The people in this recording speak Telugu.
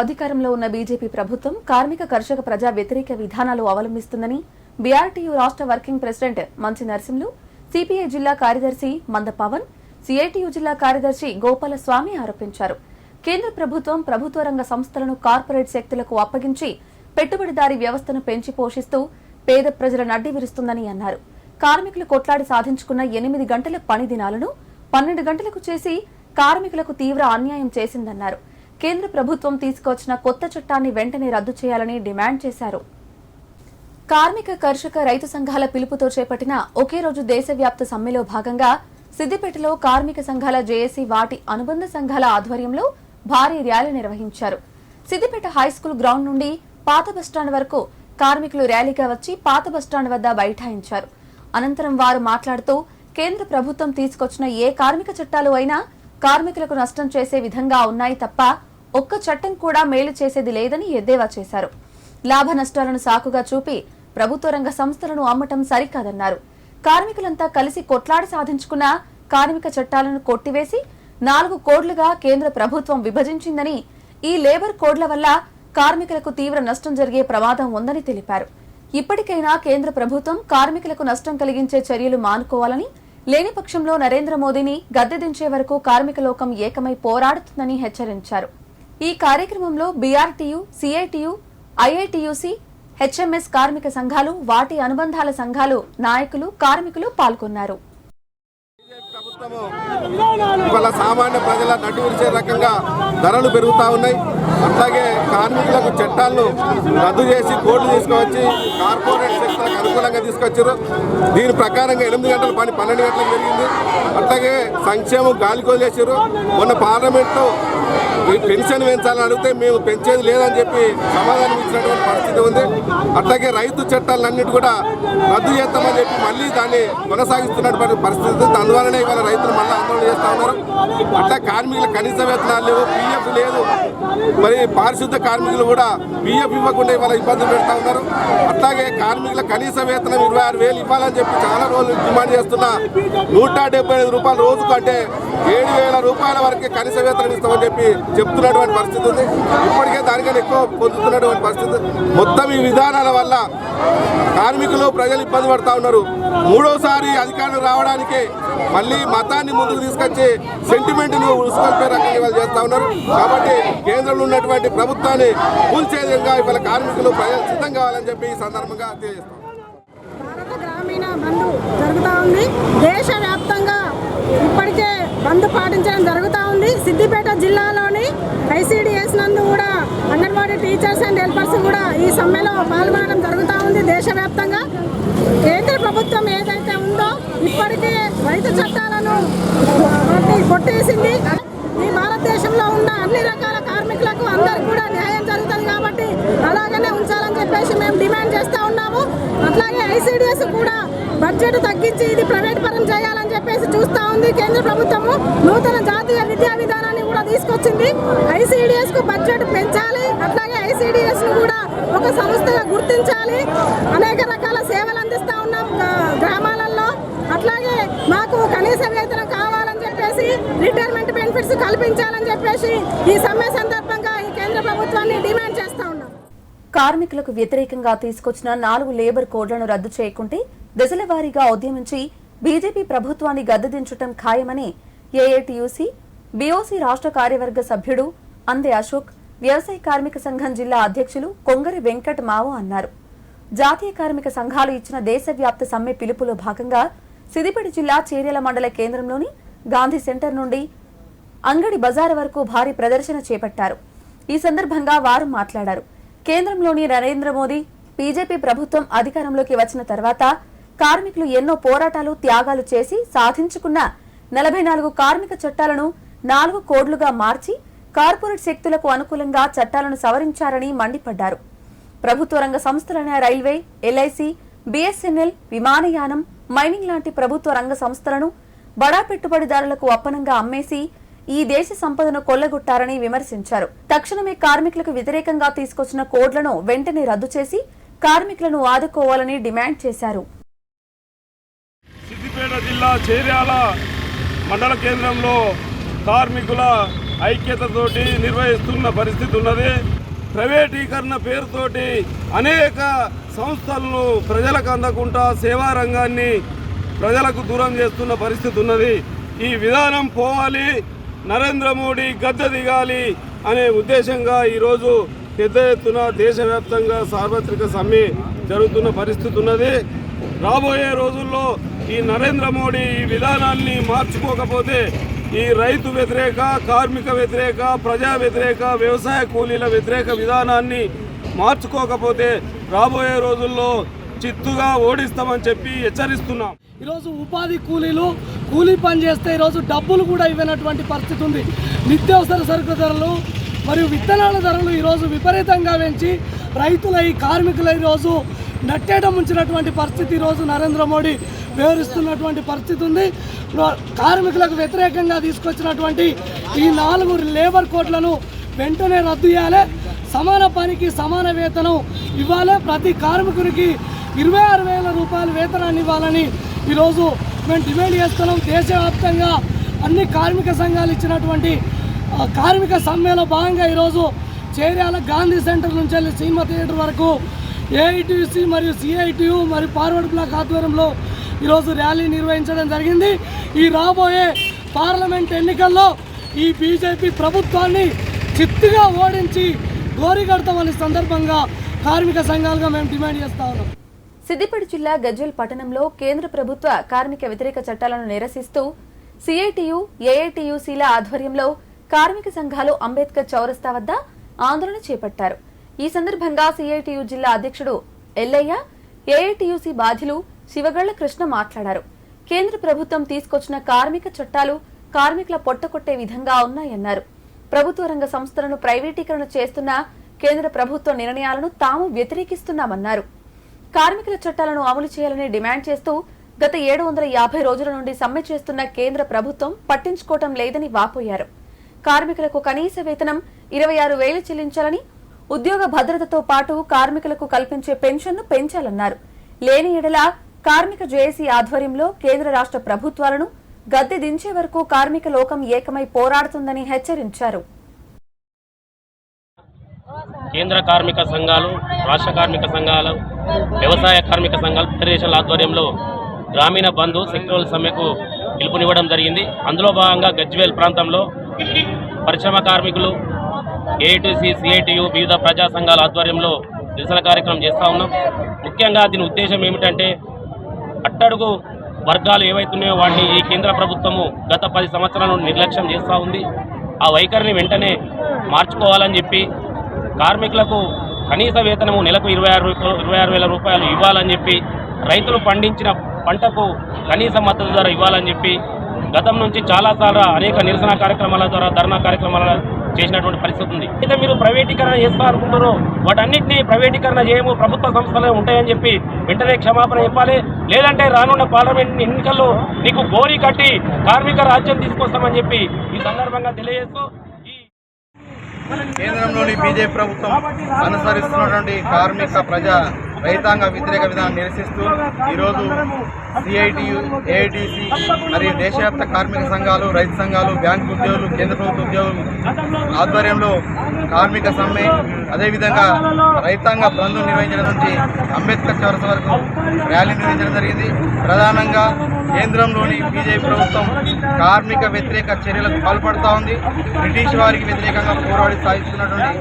అధికారంలో ఉన్న బీజేపీ ప్రభుత్వం కార్మిక కర్షక ప్రజా వ్యతిరేక విధానాలు అవలంబిస్తుందని బీఆర్టీయూ రాష్ట్ర working president Manchi Narasimhulu C P I జిల్లా కార్యదర్శి మంద పవన్ సిఐటియు జిల్లా కార్యదర్శి గోపాలస్వామి ఆరోపించారు. కేంద్ర ప్రభుత్వం ప్రభుత్వ రంగ సంస్థలను కార్పొరేట్ శక్తులకు అప్పగించి పెట్టుబడిదారీ వ్యవస్థను పెంచి పోషిస్తూ పేద ప్రజల నడ్డి విరుస్తుందని అన్నారు. కార్మికులు కొట్లాడి సాధించుకున్న ఎనిమిది గంటల పని దినాలను పన్నెండు గంటలకు చేసి కార్మికులకు తీవ్ర అన్యాయం చేసిందన్నారు. కేంద్ర ప్రభుత్వం తీసుకొచ్చిన కొత్త చట్టాన్ని వెంటనే రద్దు చేయాలని డిమాండ్ చేశారు. కార్మిక కర్షక రైతు సంఘాల పిలుపుతో చేపట్టిన ఒకే రోజు దేశవ్యాప్త సమ్మెలో భాగంగా సిద్దిపేటలో కార్మిక సంఘాల జేఏసీ వాటి అనుబంధ సంఘాల ఆధ్వర్యంలో భారీ ర్యాలీ నిర్వహించారు. సిద్దిపేట హైస్కూల్ గ్రౌండ్ నుండి పాత బస్టాండ్ వరకు కార్మికులు ర్యాలీగా వచ్చి పాత బస్టాండ్ వద్ద బైఠాయించారు. అనంతరం వారు మాట్లాడుతూ కేంద్ర ప్రభుత్వం తీసుకొచ్చిన ఏ కార్మిక చట్టాలు అయినా కార్మికులకు నష్టం చేసే విధంగా ఉన్నాయి తప్ప ఒక్క చట్టం కూడా మేలు చేసేది లేదని ఎద్దేవా చేశారు. లాభ నష్టాలను సాకుగా చూపి ప్రభుత్వ రంగ సంస్థలను అమ్మటం సరికాదన్నారు. కార్మికులంతా కలిసి కొట్లాడి సాధించుకున్న కార్మిక చట్టాలను కొట్టివేసి నాలుగు కోడ్లుగా కేంద్ర ప్రభుత్వం విభజించిందని ఈ లేబర్ కోడ్ల వల్ల కార్మికులకు తీవ్ర నష్టం జరిగే ప్రమాదం ఉందని తెలిపారు. ఇప్పటికైనా కేంద్ర ప్రభుత్వం కార్మికులకు నష్టం కలిగించే చర్యలు మానుకోవాలని లేని పక్షంలో నరేంద్ర మోదీని గద్దె దించే వరకు కార్మిక లోకం ఏకమై పోరాడుతుందని హెచ్చరించారు. ఈ కార్యక్రమంలో బీఆర్టీయు సిఐటియు ఐఐటియుసి హెచ్ఎంఎస్ కార్మిక సంఘాలు వాటి అనుబంధాల సంఘాలు నాయకులు కార్మికులు పాల్గొన్నారు. ఇవాళ సామాన్య ప్రజల నడ్డి రకంగా ధరలు పెరుగుతా ఉన్నాయి. అట్లాగే కార్మికులకు చట్టాలను రద్దు చేసి కోర్టు తీసుకువచ్చి కార్పొరేట్ సెక్టర్కి అనుకూలంగా తీసుకొచ్చారు దీని ప్రకారంగా ఎనిమిది గంటల పని పన్నెండు గంటలకు జరిగింది. అట్లాగే సంక్షేమం గాలికోలు చేశారు మొన్న పార్లమెంట్లో పెన్షన్ పెంచాలని అడిగితే మేము పెంచేది లేదని చెప్పి సమాధానం ఇచ్చినటువంటి పరిస్థితి ఉంది. అట్లాగే రైతు చట్టాలన్నిటి కూడా రద్దు చేస్తామని చెప్పి మళ్ళీ దాన్ని కొనసాగిస్తున్నటువంటి పరిస్థితి ఉంది. దానివల్లనే ఇవాళ రైతులు మళ్ళీ ఆందోళన చేస్తూ ఉన్నారు. అట్లా కార్మికుల కనీస వేతనాలు లేవు పిఎఫ్ లేదు. మరి పారిశుద్ధ కార్మికులు కూడా పిఎఫ్ ఇవ్వకుండా ఇవాళ ఇబ్బందులు పెడతా ఉన్నారు. అట్లాగే కార్మికుల కనీస వేతనం ఇరవై ఆరు వేలు ఇవ్వాలని చెప్పి చాలా రోజులు డిమాండ్ చేస్తున్నా నూట డెబ్బై ఐదు రూపాయలు రోజుకు అంటే ఏడు వేల రూపాయల వరకే కనీస వేతనం ఇస్తామని చెప్పి చెప్తున్నటువంటి పరిస్థితి ఉంది. ఇప్పటికే దానికన్నా ఎక్కువ పొందుతున్నటువంటి పరిస్థితి. మొత్తం ఈ విధానాల వల్ల కార్మికులు ప్రజలు ఇబ్బంది పడతా ఉన్నారు. మూడోసారి అధికారులు రావడానికి మళ్ళీ మతాన్ని ముందుకు తీసుకొచ్చి సెంటిమెంట్ను ఉసుకొల్పే రకంగా వాళ్ళు చేస్తూ ఉన్నారు. కాబట్టి కేంద్రంలో ఉన్నటువంటి ప్రభుత్వాన్ని కూల్చే విధంగా ఇవాళ కార్మికులు ప్రజలు సిద్ధం కావాలని చెప్పి ఈ సందర్భంగా తెలియజేస్తాం భారత గ్రామీణ జరుగుతూ ఉంది. దేశవ్యాప్తంగా ఇప్పటికే బంద్ పాటించడం జరుగుతూ ఉంది. సిద్దిపేట జిల్లాలోని ఐసీడీఎస్ నందు కూడా అంగన్వాడీ టీచర్స్ అండ్ హెల్పర్స్ కూడా ఈ సమ్మెలో పాల్గొనడం జరుగుతూ ఉంది దేశవ్యాప్తంగా. కేంద్ర ప్రభుత్వం ఏదైతే ఉందో ఇప్పటికే రైతు చట్టాలను కొట్టేసింది. ఈ భారతదేశంలో ఉన్న అన్ని రకాల కార్మికులకు అందరికి కూడా న్యాయం జరుగుతుంది కాబట్టి అలాగనే ఉంచాలని చెప్పేసి మేము డిమాండ్ చేస్తూ ఉన్నాము. అట్లాగే ఐసీడీఎస్ కూడా బడ్జెట్ తగ్గించి ఇది ప్రైవేట్ పరం చేయాలని కేంద్ర ప్రభుత్వము నూతన జాతీయ విద్యా విధానాన్ని కూడా తీసుకొచ్చింది. ఐసీడీఎస్కు బడ్జెట్ పెంచాలి. అట్లాగే ఐసీడీఎస్ను కూడా ఒక సంస్థగా గుర్తించాలి. అనేక రకాల సేవలు అందిస్తా ఉన్నాం గ్రామాలలో అట్లాగే మాకు కనీస వేతనం కావాలని చెప్పేసి రిటైర్మెంట్ బెనిఫిట్స్ కల్పించాలని చెప్పేసి ఈ సమ్మె సందర్భంగా ఈ కేంద్ర ప్రభుత్వాన్ని డిమాండ్ చేస్తా ఉన్నాం. కార్మికులకు వ్యతిరేకంగా తీసుకొచ్చిన నాలుగు లేబర్ కోడ్లను రద్దు చేయకుంటే దశల వారీగా ఉద్యమించి బీజేపీ ప్రభుత్వాన్ని గద్దెదించటం ఖాయమని ఏఐటియుసి బీఓసీ రాష్ట్ర కార్యవర్గ సభ్యుడు అందే అశోక్ వ్యవసాయ కార్మిక సంఘం జిల్లా అధ్యక్షులు కొంగరి వెంకట్ మావో అన్నారు. జాతీయ కార్మిక సంఘాలు ఇచ్చిన దేశవ్యాప్త సమ్మె పిలుపులో భాగంగా సిద్దిపేట జిల్లా చేర్యల మండల కేంద్రంలోని గాంధీ సెంటర్ నుండి అంగడి బజార్ వరకు భారీ ప్రదర్శన చేపట్టారు. ఈ సందర్భంగా వారు మాట్లాడారు. కేంద్రంలోని నరేంద్ర మోదీ బీజేపీ ప్రభుత్వం అధికారంలోకి వచ్చిన తర్వాత కార్మికులు ఎన్నో పోరాటాలు త్యాగాలు చేసి సాధించుకున్న నలభై నాలుగు కార్మిక చట్టాలను నాలుగు కోడ్లుగా మార్చి కార్పొరేట్ శక్తులకు అనుకూలంగా చట్టాలను సవరించారని మండిపడ్డారు. ప్రభుత్వ రంగ సంస్థలైన రైల్వే ఎల్ఐసి బిఎస్ఎన్ఎల్ విమానయానం మైనింగ్ లాంటి ప్రభుత్వ రంగ సంస్థలను బడా పెట్టుబడిదారులకు అప్పనంగా అమ్మేసి ఈ దేశ సంపదను కొల్లగొట్టారని విమర్శించారు. తక్షణమే కార్మికులకు వ్యతిరేకంగా తీసుకొచ్చిన కోడ్లను వెంటనే రద్దు చేసి కార్మికులను ఆదుకోవాలని డిమాండ్ చేశారు. సిద్దిపేట జిల్లా చేర్యాల మండల కేంద్రంలో కార్మికుల ఐక్యతతోటి నిర్వహిస్తున్న పరిస్థితి ఉన్నది. ప్రైవేటీకరణ పేరుతోటి అనేక సంస్థలను ప్రజలకు అందకుండా సేవా రంగాన్ని ప్రజలకు దూరం చేస్తున్న పరిస్థితి ఉన్నది. ఈ విధానం పోవాలి నరేంద్ర మోడీ గద్దె దిగాలి అనే ఉద్దేశంగా ఈరోజు పెద్ద ఎత్తున దేశవ్యాప్తంగా సార్వత్రిక సమ్మె జరుగుతున్న పరిస్థితి ఉన్నది. రాబోయే రోజుల్లో ఈ నరేంద్ర మోడీ ఈ విధానాన్ని మార్చుకోకపోతే ఈ రైతు వ్యతిరేక కార్మిక వ్యతిరేక ప్రజా వ్యతిరేక వ్యవసాయ కూలీల వ్యతిరేక విధానాన్ని మార్చుకోకపోతే రాబోయే రోజుల్లో చిత్తుగా ఓడిస్తామని చెప్పి హెచ్చరిస్తున్నాం. ఈరోజు ఉపాధి కూలీలు కూలీ పని చేస్తే ఈరోజు డబ్బులు కూడా ఇవ్వనటువంటి పరిస్థితి ఉంది. నిత్యావసర సరుకు ధరలు మరియు విత్తనాల ధరలు ఈరోజు విపరీతంగా పెంచి రైతుల ఈ కార్మికుల ఈరోజు నట్టేట ముంచినటువంటి పరిస్థితి ఈరోజు నరేంద్ర మోడీ వివరిస్తున్నటువంటి పరిస్థితి ఉంది. కార్మికులకు వ్యతిరేకంగా తీసుకొచ్చినటువంటి ఈ నాలుగు లేబర్ కోడ్లను వెంటనే రద్దు చేయాలి. సమాన పనికి సమాన వేతనం ఇవ్వాలి. ప్రతి కార్మికునికి ఇరవై ఆరు వేల రూపాయల వేతనాన్ని ఇవ్వాలని ఈరోజు మేము డిమాండ్ చేస్తున్నాం. దేశవ్యాప్తంగా అన్ని కార్మిక సంఘాలు ఇచ్చినటువంటి కార్మిక సమ్మెలో భాగంగా ఈరోజు చేర్యాల గాంధీ సెంటర్ నుంచి వెళ్ళి సినిమా థియేటర్ వరకు ఏఐటీసీ మరియు సిఐటియు మరియు ఫార్వర్డ్ బ్లాక్ ఆధ్వర్యంలో ఈరోజు ర్యాలీ నిర్వహించడం జరిగింది. ఈ రాబోయే పార్లమెంట్ ఎన్నికల్లో ఈ బీజేపీ ప్రభుత్వాన్ని చిత్తుగా ఓడించి గోరిగడతామని సందర్భంగా కార్మిక సంఘాలుగా మేము డిమాండ్ చేస్తా ఉన్నాం. సిద్దిపేట జిల్లా గజ్వెల్ పట్టణంలో కేంద్ర ప్రభుత్వ కార్మిక వ్యతిరేక చట్టాలను నిరసిస్తూ సిఐటియు ఏఐటియుసీల ఆధ్వర్యంలో కార్మిక సంఘాలు అంబేద్కర్ చౌరస్తా వద్ద ఆందోళన చేపట్టారు. ఈ సందర్భంగా సిఐటియు జిల్లా అధ్యక్షుడు ఎల్లయ్య ఏఐటియుసి బాధ్యులు శివగళ్ళ కృష్ణ మాట్లాడారు. కేంద్ర ప్రభుత్వం తీసుకొచ్చిన కార్మిక చట్టాలు కార్మికుల పొట్టకొట్టే విధంగా ఉన్నాయన్నారు. ప్రభుత్వ రంగ సంస్థలను ప్రైవేటీకరణ చేస్తున్న కేంద్ర ప్రభుత్వ నిర్ణయాలను తాము వ్యతిరేకిస్తున్నామన్నారు. కార్మికుల చట్టాలను అమలు చేయాలని డిమాండ్ చేస్తూ గత ఏడు వందల యాభై రోజుల నుండి సమ్మె చేస్తున్న కేంద్ర ప్రభుత్వం పట్టించుకోవటం లేదని వాపోయారు. కార్మికులకు కనీస వేతనం ఇరవై ఆరు వేలు చెల్లించాలని ఉద్యోగ భద్రతతో పాటు కార్మికులకు కల్పించే పెన్షన్ను పెంచాలన్నారు. లేని ఎడల కార్మిక జేఏసీ ఆధ్వర్యంలో కేంద్ర రాష్ట్ర ప్రభుత్వాలను గద్దె దించే వరకు కార్మిక లోకం ఏకమై పోరాడుతుందని హెచ్చరించారు. కేంద్ర కార్మిక సంఘాలు రాష్ట్ర కార్మిక సంఘాలు వ్యవసాయ కార్మిక సంఘాలు ఫెడరేషన్ల ఆధ్వర్యంలో గ్రామీణ బంధు సెక్టరల్ సమ్మెకు పిలుపునివ్వడం జరిగింది. అందులో భాగంగా గజ్వేల్ ప్రాంతంలో పరిశ్రమ కార్మికులు ఏఐటీసీ సిఐటియు వివిధ ప్రజా సంఘాల ఆధ్వర్యంలో నిరసన కార్యక్రమం చేస్తూ ఉన్నాం. ముఖ్యంగా దీని ఉద్దేశం ఏమిటంటే అట్టడుగు వర్గాలు ఏవైతున్నాయో వాటిని ఈ కేంద్ర ప్రభుత్వము గత పది సంవత్సరాల నుండి నిర్లక్ష్యం చేస్తూ ఉంది. ఆ వైఖరిని వెంటనే మార్చుకోవాలని చెప్పి కార్మికులకు కనీస వేతనము నెలకు ఇరవై ఆరు ఇరవై ఆరు వేల రూపాయలు ఇవ్వాలని చెప్పి రైతులు పండించిన పంటకు కనీస మద్దతు ధర ఇవ్వాలని చెప్పి గతం నుంచి చాలాసార్లు అనేక నిరసన కార్యక్రమాల ద్వారా ధర్నా కార్యక్రమాల చేసినటువంటి పరిస్థితి ఉంది. అయితే మీరు ప్రైవేటీకరణ చేస్తా అనుకుంటారో వాటన్నిటిని ప్రైవేటీకరణ చేయము ప్రభుత్వ సంస్థలే ఉంటాయని చెప్పి వెంటనే క్షమాపణ చెప్పాలి. లేదంటే రానున్న పార్లమెంట్ ఎన్నికల్లో నీకు గోరీ కట్టి కార్మిక రాజ్యం తీసుకొస్తామని చెప్పి ఈ సందర్భంగా తెలియజేస్తూ కేంద్రంలోని బీజేపీ ప్రభుత్వం అనుసరిస్తున్నటువంటి కార్మిక ప్రజా రైతాంగ వ్యతిరేక విధానం నిరసిస్తూ ఈరోజు సిఐటియు ఏఐటిసి మరియు దేశవ్యాప్త కార్మిక సంఘాలు రైతు సంఘాలు బ్యాంకు ఉద్యోగులు కేంద్ర ప్రభుత్వ ఉద్యోగులు ఆధ్వర్యంలో కార్మిక సమ్మె అదేవిధంగా రైతాంగ బంధు నిర్వహించడం నుంచి అంబేద్కర్ చౌరస్ వరకు ర్యాలీ నిర్వహించడం జరిగింది. ప్రధానంగా కేంద్రంలోని బీజేపీ ప్రభుత్వం కార్మిక వ్యతిరేక చర్యలకు పాల్పడుతూ ఉంది. బ్రిటిష్ వారికి వ్యతిరేకంగా పోరాడి సాధిస్తున్నటువంటి